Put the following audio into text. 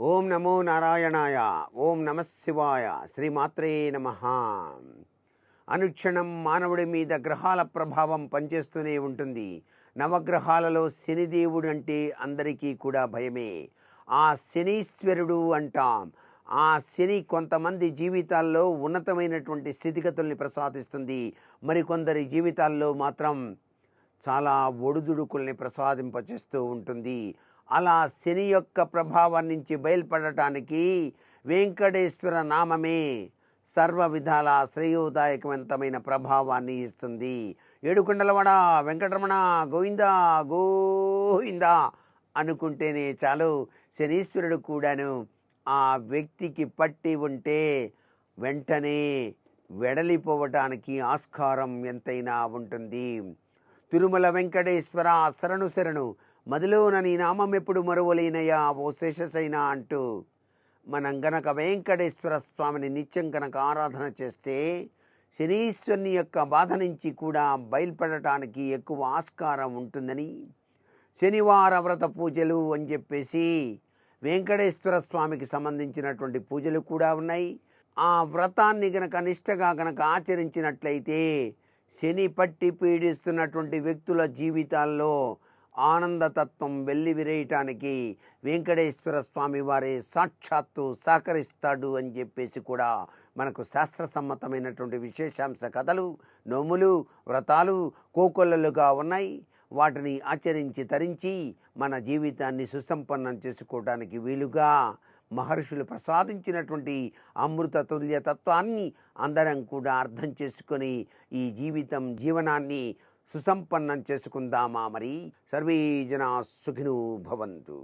ఓం నమో నారాయణాయ ఓం నమ శివాయ శ్రీమాత్రే నమ. అనుక్షణం మానవుడి మీద గ్రహాల ప్రభావం పనిచేస్తూనే ఉంటుంది. నవగ్రహాలలో శనిదేవుడు అంటే అందరికీ కూడా భయమే. ఆ శనీశ్వరుడు అంటాం. ఆ శని కొంతమంది జీవితాల్లో ఉన్నతమైనటువంటి స్థితిగతుల్ని ప్రసాదిస్తుంది. మరికొందరి జీవితాల్లో మాత్రం చాలా ఒడుదుడుకుల్ని ప్రసాదింపచేస్తూ ఉంటుంది. అలా శని యొక్క ప్రభావం నుంచి బయలుపడటానికి వెంకటేశ్వర నామమే సర్వ విధాల శ్రేయోదాయకవంతమైన ప్రభావాన్ని ఇస్తుంది. ఏడుకొండలవాడ వెంకటరమణ గోవింద గోవింద అనుకుంటేనే చాలు శనీశ్వరుడు కూడాను ఆ వ్యక్తికి పట్టి ఉంటే వెంటనే వెడలిపోవటానికి ఆస్కారం ఎంతైనా ఉంటుంది. తిరుమల వెంకటేశ్వర శరణు శరణు. మదిలోన నీ నామం ఎప్పుడు మరువలేనయ్యా ఓ శేషసైన అంటూ మనం గనక వెంకటేశ్వర స్వామిని నిత్యం కనుక ఆరాధన చేస్తే శనీశ్వరుని యొక్క బాధ నుంచి కూడా బయలుపడటానికి ఎక్కువ ఆస్కారం ఉంటుందని. శనివార వ్రత పూజలు అని చెప్పేసి వెంకటేశ్వర స్వామికి సంబంధించినటువంటి పూజలు కూడా ఉన్నాయి. ఆ వ్రతాన్ని గనక నిష్టగా గనక ఆచరించినట్లయితే శని పట్టి పీడిస్తున్నటువంటి వ్యక్తుల జీవితాల్లో ఆనందతత్వం వెళ్ళి విరేయటానికి వెంకటేశ్వర స్వామి వారే సాక్షాత్తు సహకరిస్తాడు అని చెప్పేసి కూడా మనకు శాస్త్ర సమ్మతమైనటువంటి విశేషాంశ కథలు నోములు వ్రతాలు కోకొల్లలుగా ఉన్నాయి. వాటిని ఆచరించి తరించి మన జీవితాన్ని సుసంపన్నం చేసుకోవడానికి వీలుగా మహర్షులు ప్రసాదించినటువంటి అమృత తుల్య తత్వాన్ని అందరం కూడా అర్థం చేసుకొని ఈ జీవితం జీవనాన్ని సుసంపన్నం చేసుకుందామా మరి? సర్వే జనా సుఖిను భవంతు.